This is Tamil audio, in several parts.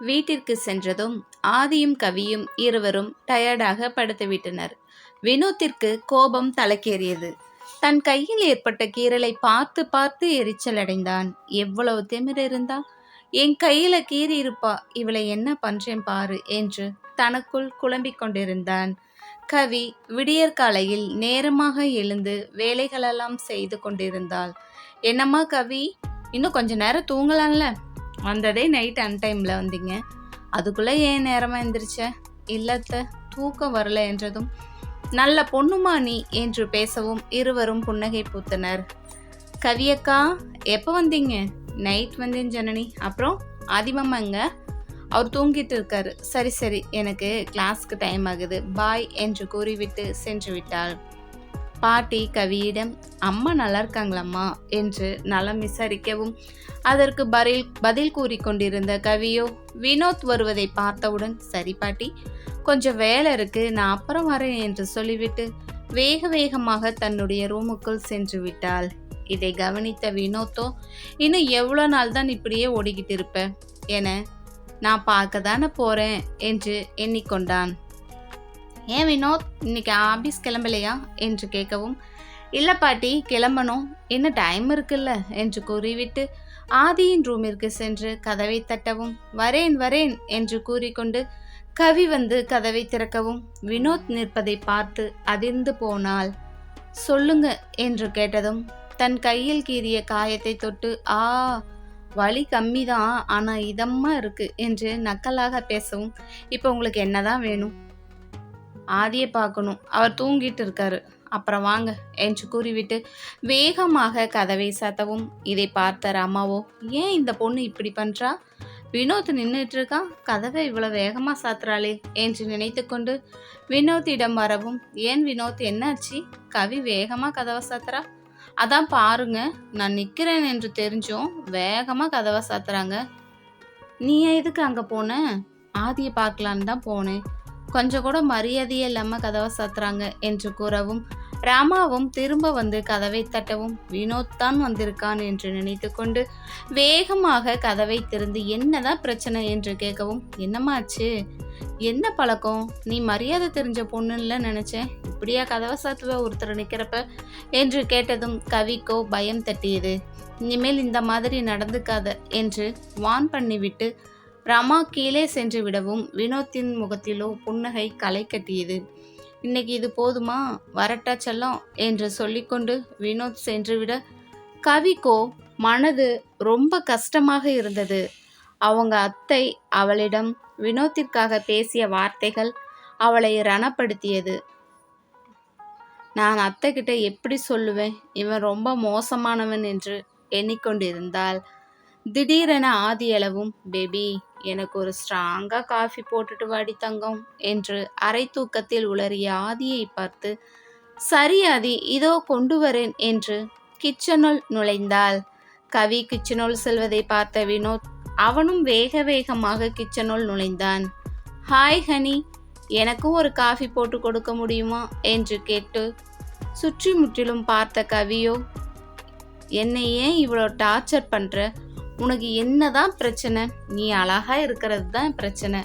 வீட்டிற்கு சென்றதும் ஆதியும் கவியும் இருவரும் டயர்டாக படுத்துவிட்டனர். வினோத்திற்கு கோபம் தலைக்கேறியது. தன் கையில் ஏற்பட்ட கீறலை பார்த்து பார்த்து எரிச்சல் அடைந்தான். எவ்வளவு திமிர் இருந்தா? என் கையில கீறி இருப்பா. இவளை என்ன பண்றேன் பாரு என்று தனக்குள் குழம்பிக் கொண்டிருந்தான். கவி விடியற்காலையில் நேரமாக எழுந்து வேலைகளெல்லாம் செய்து கொண்டிருந்தாள். என்னம்மா கவி? இன்னும் கொஞ்ச நேரம் தூங்கலாம்ல? வந்ததே நைட் அன் டைமில் வந்தீங்க. அதுக்குள்ளே ஏன் நேரமாக எந்திரிச்ச? இல்லத்த தூக்கம் வரல என்றதும் நல்ல பொண்ணுமா நீ என்று பேசவும் இருவரும் புன்னகை பூத்தனர். கவியக்கா எப்போ வந்தீங்க? நைட் வந்தேன் ஜனனி. அப்புறம் அதிமம்மாங்க அவர் தூங்கிட்டு இருக்காரு. சரி சரி எனக்கு கிளாஸ்க்கு டைம் ஆகுது. பாய் என்று கூறிவிட்டு சென்று விட்டாள். பாட்டி கவியிடம் அம்மா நல்லா இருக்காங்களம்மா? என்று நலம் விசாரிக்கவும் அதற்கு பதில் பதில் கூறிக்கொண்டிருந்த கவியோ வினோத் வருவதை பார்த்தவுடன் சரி பாட்டி கொஞ்சம் வேலை இருக்கு நான் அப்புறம் வரேன் என்று சொல்லிவிட்டு வேக வேகமாக தன்னுடைய ரூமுக்குள் சென்று விட்டாள். இதை கவனித்த வினோத்தோ இன்னும் எவ்வளோ நாள் தான் இப்படியே ஓடிக்கிட்டு இருப்ப? என நான் பார்க்க தானே போறேன் என்று எண்ணிக்கொண்டான். ஏன் வினோத் இன்னைக்கு ஆபீஸ் கிளம்பலையா என்று கேட்கவும் இல்லை பாட்டி கிளம்பணும். இன்னும் டைம் இருக்குல்ல? என்று கூறிவிட்டு ஆதியின் ரூமிற்கு சென்று கதவை தட்டவும் வரேன் வரேன் என்று கூறிக்கொண்டு கவி வந்து கதவை திறக்கவும் வினோத் நிற்பதை பார்த்து அதிர்ந்து போனாள். சொல்லுங்க என்று கேட்டதும் தன் கையில் கீறிய காயத்தை தொட்டு ஆ வலி கம்மி தான் ஆனால் இதம்மா இருக்கு என்று நக்கலாக பேசவும் இப்போ உங்களுக்கு என்னதான் வேணும்? ஆதியை பார்க்கணும். அவர் தூங்கிட்டு இருக்காரு அப்புறம் வாங்க என்று கூறிவிட்டு வேகமாக கதவை சாத்தவும் இதை பார்த்த ராமாவோ ஏன் இந்த பொண்ணு இப்படி பண்ணுறா வினோத் நின்றுட்டு இருக்கா கதவை இவ்வளோ வேகமாக சாத்துறாளே என்று நினைத்து கொண்டு வினோத்திடம் வரவும் ஏன் வினோத் என்னாச்சு? கவி வேகமாக கதவை சாத்துறா? அதான் பாருங்க நான் நிற்கிறேன் என்று தெரிஞ்சும் வேகமாக கதவை சாத்துறாங்க. நீ எதுக்கு அங்கே போன? ஆதியை பார்க்கலான்னு தான் போனேன். கொஞ்சம் கூட மரியாதையே இல்லாமல் கதவை சாத்துறாங்க என்று கூறவும் ராமாவும் திரும்ப வந்து கதவை தட்டவும் வினோத் தான் வந்திருக்கான் என்று நினைத்து கொண்டு வேகமாக கதவை திறந்து என்னதான் பிரச்சனை? என்று கேட்கவும் என்னமாச்சு என்ன பழக்கம்? நீ மரியாதை தெரிஞ்ச பொண்ணுன்னு நினைச்சேன். இப்படியா கதவை சாத்துவ? ஒருத்தர் நிற்கிறப்ப என்று கேட்டதும் கவிக்கோ பயம் தட்டியது. இனிமேல் இந்த மாதிரி நடந்துக்காத என்று வான் பண்ணிவிட்டு ரமா கீழே சென்று விடவும் வினோத்தின் முகத்திலோ புன்னகை களை கட்டியது. இன்னைக்கு இது போதுமா? வரட்டா செல்லம் என்று சொல்லிக்கொண்டு வினோத் சென்றுவிட கவிக்கோ மனது ரொம்ப கஷ்டமாக இருந்தது. அவங்க அத்தை அவளிடம் வினோத்திற்காக பேசிய வார்த்தைகள் அவளை ரணப்படுத்தியது. நான் அத்தை கிட்ட எப்படி சொல்லுவேன்? இவன் ரொம்ப மோசமானவன் என்று எண்ணிக்கொண்டிருந்தாள். திடீரென ஆதியளவும் பேபி எனக்கு ஒரு ஸ்ட்ராங்காக காஃபி போட்டுட்டு வாடி தங்கம் என்று அரை தூக்கத்தில் உளறிய ஆதியை பார்த்து சரி ஆதி இதோ கொண்டு வரேன் என்று கிச்சனுள் நுழைந்தாள். கவி கிச்சனுள் செல்வதை பார்த்த வினோத் அவனும் வேக வேகமாக கிச்சனுள் நுழைந்தான். ஹாய் ஹனி எனக்கும் ஒரு காஃபி போட்டு கொடுக்க முடியுமா? என்று கேட்டு சுற்றி முற்றிலும் பார்த்த கவியோ என்னை ஏன் இவ்வளோ டார்ச்சர் பண்ணுற உனக்கு என்னதான் பிரச்சனை? நீ அழகா இருக்கிறது தான் பிரச்சனை.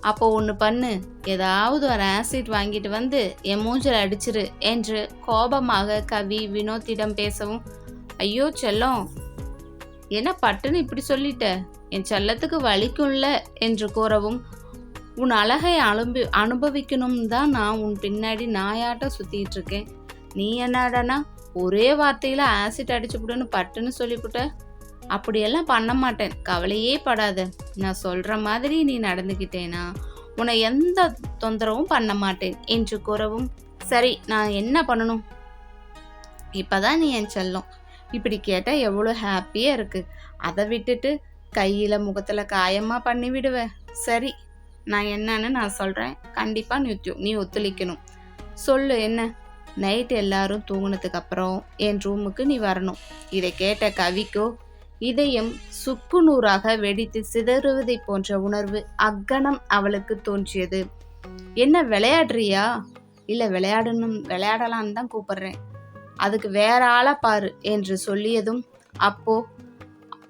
அப்போ ஒன்று பண்ணு. ஏதாவது ஒரு ஆசிட் வாங்கிட்டு வந்து என் மூஞ்சில் அடிச்சிரு என்று கோபமாக கவி வினோத்திடம் பேசவும் ஐயோ செல்லம் என்ன பட்டுன்னு இப்படி சொல்லிட்ட? என் செல்லத்துக்கு வலிக்கும்ல? என்று கூறவும் உன் அழகை அனுபவி அனுபவிக்கணும் தான் நான் உன் பின்னாடி நாயாட்டம் சுற்றிட்டு இருக்கேன். நீ என்னடனா ஒரே வார்த்தையில் ஆசிட் அடிச்சுப்புடுன்னு பட்டுன்னு சொல்லிவிட்ட அப்படியெல்லாம் பண்ண மாட்டேன். கவலையே படாத. நான் சொல்ற மாதிரி நீ நடந்துக்கிட்டேனா உன்னை எந்த தொந்தரவும் பண்ண மாட்டேன். என்று கூறவும் சரி நான் என்ன பண்ணணும்? இப்போதான் நீ என் செல்லம். இப்படி கேட்டால் எவ்வளோ ஹாப்பியாக இருக்குது அதை விட்டுட்டு கையில் முகத்தில் காயமாக பண்ணி விடுவேன் சரி நான் என்னன்னு நான் சொல்கிறேன் கண்டிப்பாக நீ நீ ஒத்துழைக்கணும். சொல்லு என்ன? நைட் எல்லாரும் தூங்கினதுக்கப்புறம் என் ரூமுக்கு நீ வரணும். இதை கேட்ட கவிக்கோ இதயம் சுக்குநூறாக வெடித்து சிதறுவதை போன்ற உணர்வு அக்கணம் அவளுக்கு தோன்றியது. என்ன விளையாடுறியா? இல்லை விளையாடணும் விளையாடலான்னு தான் கூப்பிடுறேன். அதுக்கு வேற ஆளா பாரு என்று சொல்லியதும் அப்போ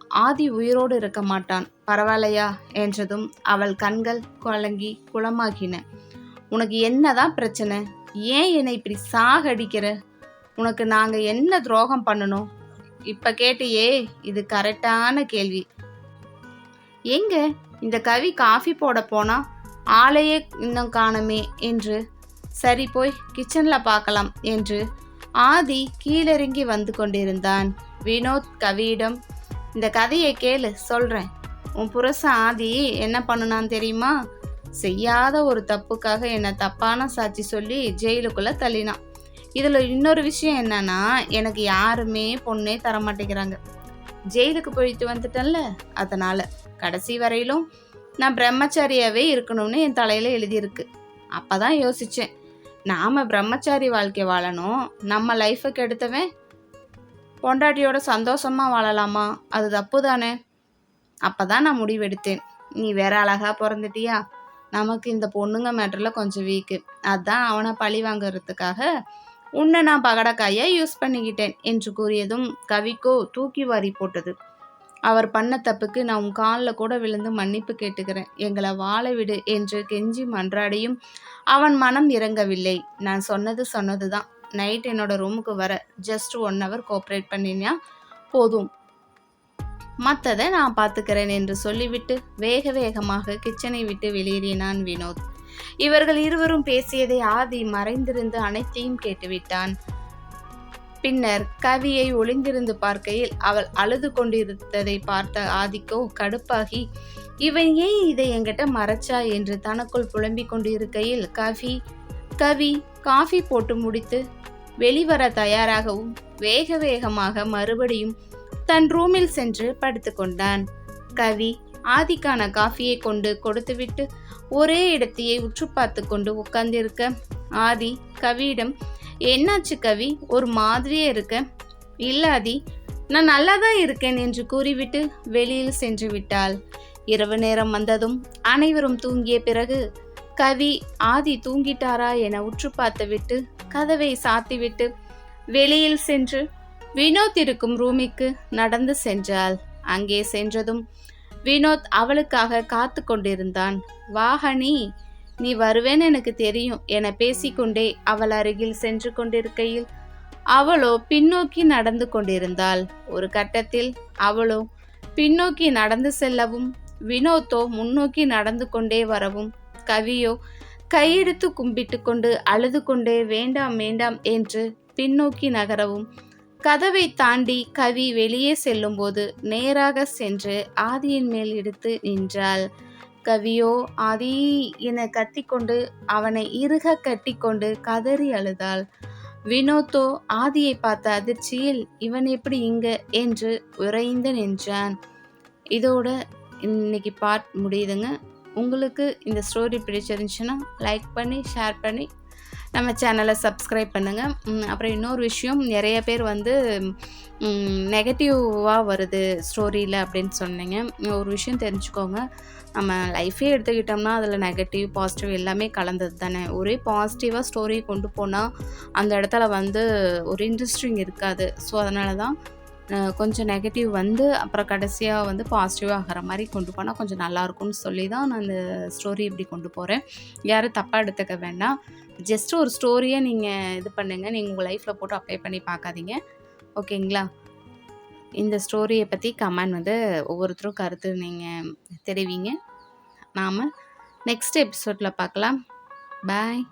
ஆதி உயிரோடு இருக்க மாட்டான். பரவாயில்லையா? என்றதும் அவள் கண்கள் கலங்கி குளமாகின. உனக்கு என்னதான் பிரச்சனை? ஏன் என்னை இப்படி சாகடிக்கிற? உனக்கு நாங்கள் என்ன துரோகம் பண்ணணும்? இப்ப கேட்டியே இது கரெக்டான கேள்வி. எங்க? இந்த கவி காஃபி போட போனா ஆளையே இன்னும் காணமே என்று. சரி போய் கிச்சன்ல பார்க்கலாம் என்று ஆதி கீழிறங்கி வந்து கொண்டிருந்தான். வினோத் கவியிடம் இந்த கதையை கேளு சொல்றேன். உன் புருஷன் ஆதி என்ன பண்ணுனான் தெரியுமா? செய்யாத ஒரு தப்புக்காக என்னை தப்பான சாட்சி சொல்லி ஜெயிலுக்குள்ள தள்ளினான். இதில் இன்னொரு விஷயம் என்னன்னா எனக்கு யாருமே பொண்ணே தர மாட்டேங்கிறாங்க ஜெயிலுக்கு போயிட்டு வந்துட்டேன்ல அதனால கடைசி வரையிலும் நான் பிரம்மச்சாரியாகவே இருக்கணும்னு என் தலையில் எழுதியிருக்கு. அப்போ தான் யோசித்தேன் நாம் பிரம்மச்சாரி வாழ்க்கை வாழணும் நம்ம லைஃபை கெடுத்தவன் பொண்டாட்டியோட சந்தோஷமாக வாழலாமா? அது தப்பு தானே அப்போ தான் நான் முடிவெடுத்தேன். நீ வேற அழகாக பிறந்துட்டியா? நமக்கு இந்த பொண்ணுங்க மேட்டரில் கொஞ்சம் வீக்கு அதுதான் அவனை பழி வாங்குறதுக்காக உன்னை நான் பகடக்காயை யூஸ் பண்ணிக்கிட்டேன் என்று கூறியதும் கவிக்கோ தூக்கி வாரி போட்டது. அவர் பண்ண தப்புக்கு நான் உன் காலில் கூட விழுந்து மன்னிப்பு கேட்டுக்கிறேன். எங்களை வாழ விடு என்று கெஞ்சி மன்றாடியும் அவன் மனம் இறங்கவில்லை. நான் சொன்னது சொன்னது தான் நைட் என்னோட ரூமுக்கு வர. ஜஸ்ட் ஒன் ஹவர் கோஆப்ரேட் பண்ணினா போதும். மற்றதை நான் பார்த்துக்கிறேன் என்று சொல்லிவிட்டு வேக வேகமாக கிச்சனை விட்டு வெளியேறினான் வினோத். இவர்கள் இருவரும் பேசியதை ஆதி மறைந்திருந்து அனைத்தையும் கேட்டுவிட்டான். பின்னர் கவியை ஒளிந்திருந்து பார்க்கையில் அவள் அழுது கொண்டிருந்ததை பார்த்த ஆதிக்கோ கடுப்பாகி இவன் ஏன் இதை என்கிட்ட மறைச்சா? என்று தனக்குள் புலம்பிக் கொண்டிருக்கையில் கவி கவி காஃபி போட்டு முடித்து வெளிவர தயாராகவும் வேக வேகமாக மறுபடியும் தன் ரூமில் சென்று படுத்துக்கொண்டான் கவி ஆதிக்கான காஃபியை கொண்டு கொடுத்துவிட்டு ஒரே இடத்தையே உற்று பார்த்து கொண்டு உட்கார்ந்திருக்க ஆதி கவியிடம் என்னாச்சு கவி? ஒரு மாதிரியே இருக்க. இல்லாதி நான் நல்லா தான் இருக்கேன் என்று கூறிவிட்டு வெளியில் சென்று விட்டாள். இரவு நேரம் வந்ததும் அனைவரும் தூங்கிய பிறகு கவி ஆதி தூங்கிட்டாரா என உற்று பார்த்துவிட்டு கதவை சாத்திவிட்டு வெளியில் சென்று வினோத் இருக்கும் ரூமிக்கு நடந்து சென்றாள். அங்கே சென்றதும் வினோத் அவளுக்காக காத்து கொண்டிருந்தான். வாகனி நீ வருவேன்னு எனக்கு தெரியும் என பேசிக்கொண்டே அவள் அருகில் சென்று கொண்டிருக்கையில் அவளோ பின்னோக்கி நடந்து கொண்டிருந்தாள். ஒரு கட்டத்தில் அவளோ பின்னோக்கி நடந்து செல்லவும் வினோத்தோ முன்னோக்கி நடந்து கொண்டே வரவும் கவியோ கையெடுத்து கும்பிட்டு கொண்டு அழுது கொண்டே வேண்டாம் வேண்டாம் என்று பின்னோக்கி நகரவும் கதவை தாண்டி கவி வெளியே செல்லும்போது நேராக சென்று ஆதியின் மேல் எடுத்து நின்றாள். கவியோ ஆதி என கத்திக்கொண்டு அவனை இறுக கட்டிக்கொண்டு கதறி அழுதாள். வினோத்தோ ஆதியை பார்த்த அதிர்ச்சியில் இவன் எப்படி இங்க? என்று உறைந்து நின்றான். இதோட இன்னைக்கு பார்ட் முடியுதுங்க. உங்களுக்கு இந்த ஸ்டோரி பிடிச்சிருந்துச்சுன்னா லைக் பண்ணி ஷேர் பண்ணி நம்ம சேனலை சப்ஸ்கிரைப் பண்ணுங்கள் அப்புறம் இன்னொரு விஷயம் நிறைய பேர் வந்து நெகட்டிவாக வருது ஸ்டோரியில் அப்படின்னு சொன்னீங்க. ஒரு விஷயம் தெரிஞ்சுக்கோங்க. நம்ம லைஃபே எடுத்துக்கிட்டோம்னா அதில் நெகட்டிவ் பாசிட்டிவ் எல்லாமே கலந்தது தானே. ஒரே பாசிட்டிவாக ஸ்டோரி கொண்டு போனால் அந்த இடத்துல வந்து ஒரு இன்ட்ரெஸ்டிங் இருக்காது. ஸோ அதனால தான் கொஞ்சம் நெகட்டிவ் வந்து அப்புறம் கடைசியாக வந்து பாசிட்டிவாக ஆகிற மாதிரி கொண்டு போனால் கொஞ்சம் நல்லாயிருக்கும்னு சொல்லி தான் நான் அந்த ஸ்டோரி இப்படி கொண்டு போகிறேன் யாரும் தப்பாக எடுத்துக்க வேண்டாம். ஜஸ்ட் ஒரு ஸ்டோரியை நீங்கள் இது பண்ணுங்கள் நீங்கள் உங்கள் லைஃப்பில் போட்டு அப்ளை பண்ணி பார்க்காதீங்க. ஓகேங்களா இந்த ஸ்டோரியை பற்றி கமெண்ட் வந்து ஒவ்வொருத்தரும் கருத்து நீங்கள் தெரிவிங்க. நாம் நெக்ஸ்ட் எபிசோடில் பார்க்கலாம். பாய்